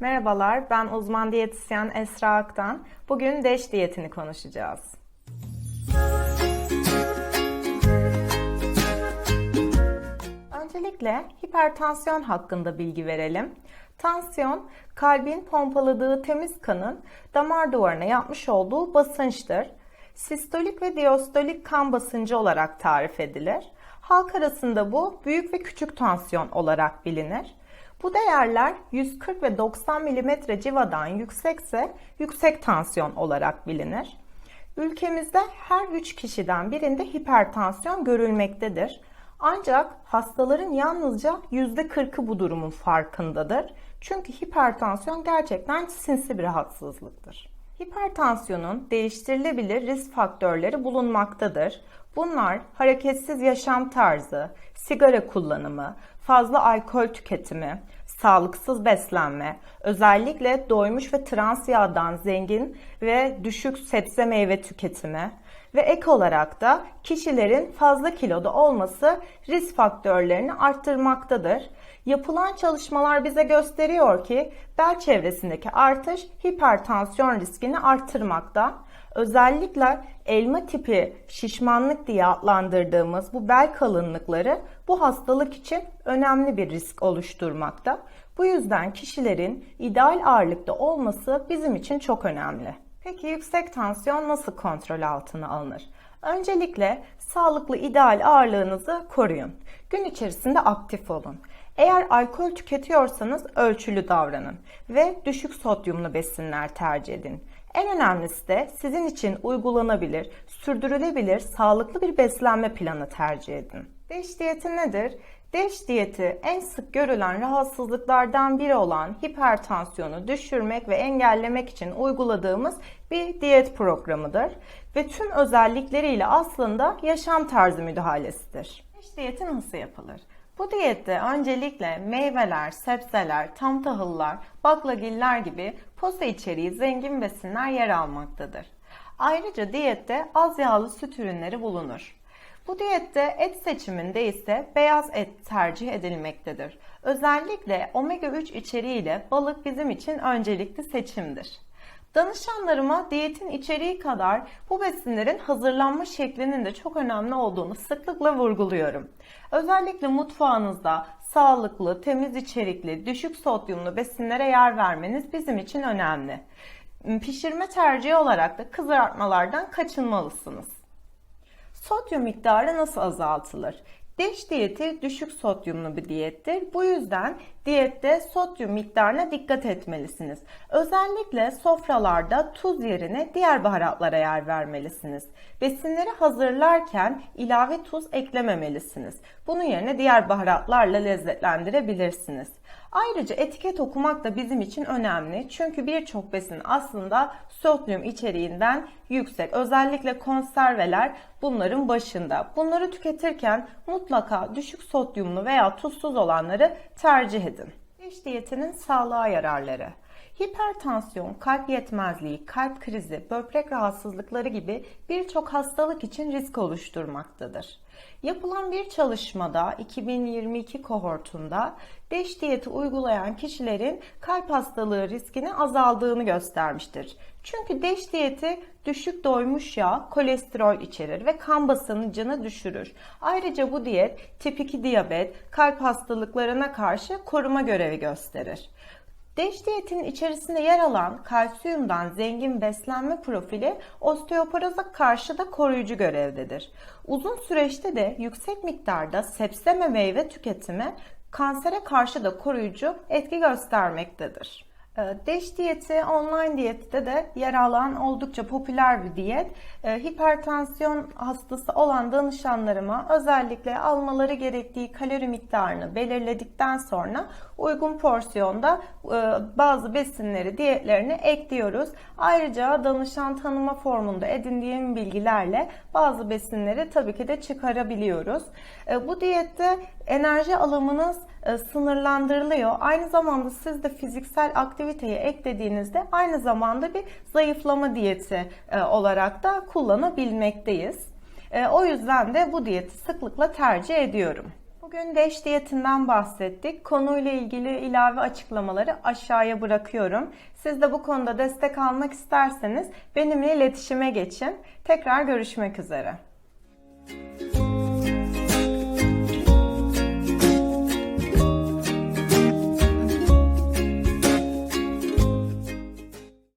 Merhabalar, ben uzman diyetisyen Esra Aktan. Bugün DEŞ diyetini konuşacağız. Öncelikle hipertansiyon hakkında bilgi verelim. Tansiyon, kalbin pompaladığı temiz kanın damar duvarına yapmış olduğu basınçtır. Sistolik ve diastolik kan basıncı olarak tarif edilir. Halk arasında bu büyük ve küçük tansiyon olarak bilinir. Bu değerler 140 ve 90 mm civadan yüksekse yüksek tansiyon olarak bilinir. Ülkemizde her 3 kişiden birinde hipertansiyon görülmektedir. Ancak hastaların yalnızca %40'ı bu durumun farkındadır. Çünkü hipertansiyon gerçekten sinsi bir rahatsızlıktır. Hipertansiyonun değiştirilebilir risk faktörleri bulunmaktadır. Bunlar hareketsiz yaşam tarzı, sigara kullanımı, fazla alkol tüketimi, sağlıksız beslenme, özellikle doymuş ve trans yağdan zengin ve düşük sebze meyve tüketimi ve ek olarak da kişilerin fazla kiloda olması risk faktörlerini arttırmaktadır. Yapılan çalışmalar bize gösteriyor ki bel çevresindeki artış hipertansiyon riskini arttırmakta. Özellikle elma tipi şişmanlık diye adlandırdığımız bu bel kalınlıkları bu hastalık için önemli bir risk oluşturmakta. Bu yüzden kişilerin ideal ağırlıkta olması bizim için çok önemli. Peki yüksek tansiyon nasıl kontrol altına alınır? Öncelikle sağlıklı ideal ağırlığınızı koruyun. Gün içerisinde aktif olun. Eğer alkol tüketiyorsanız ölçülü davranın ve düşük sodyumlu besinler tercih edin. En önemlisi de sizin için uygulanabilir, sürdürülebilir, sağlıklı bir beslenme planı tercih edin. DEŞ diyeti nedir? DEŞ diyeti en sık görülen rahatsızlıklardan biri olan hipertansiyonu düşürmek ve engellemek için uyguladığımız bir diyet programıdır ve tüm özellikleriyle aslında yaşam tarzı müdahalesidir. DEŞ diyeti nasıl yapılır? Bu diyette öncelikle meyveler, sebzeler, tam tahıllar, baklagiller gibi posa içeriği zengin besinler yer almaktadır. Ayrıca diyette az yağlı süt ürünleri bulunur. Bu diyette et seçiminde ise beyaz et tercih edilmektedir. Özellikle omega 3 içeriğiyle balık bizim için öncelikli seçimdir. Danışanlarıma diyetin içeriği kadar bu besinlerin hazırlanma şeklinin de çok önemli olduğunu sıklıkla vurguluyorum. Özellikle mutfağınızda sağlıklı, temiz içerikli, düşük sodyumlu besinlere yer vermeniz bizim için önemli. Pişirme tercihi olarak da kızartmalardan kaçınmalısınız. Sodyum miktarı nasıl azaltılır? DEŞ diyeti düşük sodyumlu bir diyettir. Bu yüzden diyette sodyum miktarına dikkat etmelisiniz. Özellikle sofralarda tuz yerine diğer baharatlara yer vermelisiniz. Besinleri hazırlarken ilave tuz eklememelisiniz. Bunun yerine diğer baharatlarla lezzetlendirebilirsiniz. Ayrıca etiket okumak da bizim için önemli. Çünkü birçok besin aslında sodyum içeriğinden yüksek. Özellikle konserveler bunların başında. Bunları tüketirken mutlaka düşük sodyumlu veya tuzsuz olanları tercih edin. Diş diyetinin sağlığa yararları. Hipertansiyon, kalp yetmezliği, kalp krizi, böbrek rahatsızlıkları gibi birçok hastalık için risk oluşturmaktadır. Yapılan bir çalışmada 2022 kohortunda DEŞ diyeti uygulayan kişilerin kalp hastalığı riskini azaldığını göstermiştir. Çünkü DEŞ diyeti düşük doymuş yağ, kolesterol içerir ve kan basıncını düşürür. Ayrıca bu diyet tip 2 diyabet, kalp hastalıklarına karşı koruma görevi gösterir. DEŞ diyetinin içerisinde yer alan kalsiyumdan zengin beslenme profili osteoporoza karşı da koruyucu görevdedir. Uzun süreçte de yüksek miktarda sebze ve meyve tüketimi kansere karşı da koruyucu etki göstermektedir. DEŞ diyeti online diyette de yer alan oldukça popüler bir diyet. Ee, Hipertansiyon hastası olan danışanlarıma özellikle almaları gerektiği kalori miktarını belirledikten sonra uygun porsiyonda e, bazı besinleri diyetlerine ekliyoruz. Ayrıca danışan tanıma formunda edindiğim bilgilerle bazı besinleri tabii ki de çıkarabiliyoruz. E, Bu diyette enerji alımınız e, sınırlandırılıyor. Aynı zamanda siz de fiziksel aktiviteyi eklediğinizde aynı zamanda bir zayıflama diyeti olarak da kullanabilmekteyiz. O yüzden de bu diyeti sıklıkla tercih ediyorum. Bugün DEŞ diyetinden bahsettik. Konuyla ilgili ilave açıklamaları aşağıya bırakıyorum. Siz de bu konuda destek almak isterseniz benimle iletişime geçin. Tekrar görüşmek üzere.